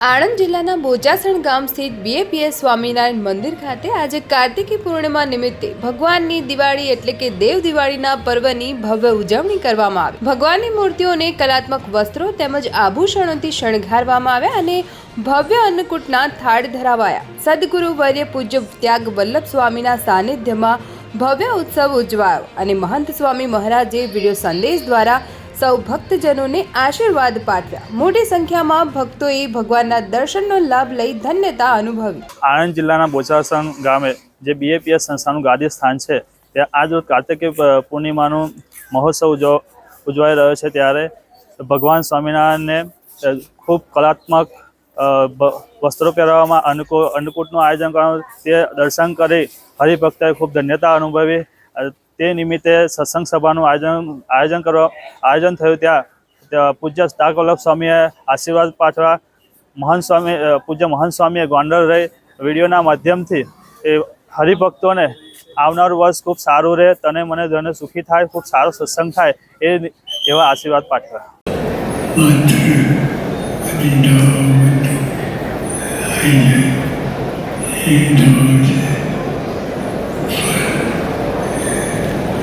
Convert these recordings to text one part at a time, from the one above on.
આણંદ જિલ્લાના બોચાસણ ગામ સ્થિત બીએપીએસ સ્વામિનારાયણ મંદિર ખાતે આજે કાર્તિકી પૂર્ણિમા નિમિત્તે ભગવાનની દિવાળી એટલે કે દેવ દિવાળીના પર્વની ભવ્ય ઉજવણી કરવામાં આવી. ભગવાનની મૂર્તિઓને કલાત્મક વસ્ત્રો તેમજ આભૂષણોથી શણગારવામાં આવ્યા અને ભવ્ય અન્નકૂટના થાળ ધરાવાયા. સદગુરુ વર્ય પૂજ્ય ત્યાગ વલ્લભ સ્વામીના સાનિધ્યમાં ભવ્ય ઉત્સવ ઉજવાયો અને મહંત સ્વામી મહારાજે વીડિયો સંદેશ દ્વારા સૌ ભક્તજનોને આશીર્વાદ પાઠવ્યા. મોટી સંખ્યામાં ભક્તોએ ભગવાનના દર્શનનો લાભ લઈ ધન્યતા અનુભવી. આણંદ જિલ્લાના બોચાસણ ગામે જે બીએપીએસ સંસ્થાનું ગાદી સ્થાન છે, ત્યાં આજ રોજ કાર્તિકી પૂર્ણિમાનો મહોત્સવ ઉજવ, ઉજવાઈ રહ્યો છે ત્યારે ભગવાન સ્વામિનારાયણને ખૂબ કલાત્મક વસ્ત્રો પહેરવામાં અન્નકૂ, અન્નકૂટનું આયોજન કરવાનું તે દર્શન કરી હરિભક્તોએ ખૂબ ધન્યતા અનુભવી. તે નિમિત્તે સત્સંગ સભાનું આયોજન આયોજન કરવા, આયોજન થયું ત્યાં. પૂજ્ય તાક વલ્લભ સ્વામીએ આશીર્વાદ પાઠવા મહંત સ્વામી પૂજ્ય મહંત સ્વામીએ ગોંડલ રહી વિડીયોના માધ્યમથી એ હરિભક્તોને આવનારું વર્ષ ખૂબ સારું રહે, તને મને ધને સુખી થાય, ખૂબ સારો સત્સંગ થાય, એ એવા આશીર્વાદ પાઠવ્યા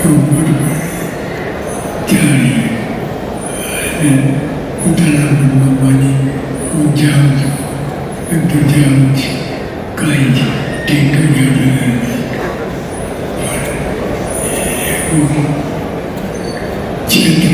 kerumunan jari dan dalam memani hujan dan terjadi kain tinggal dengan ibu cinta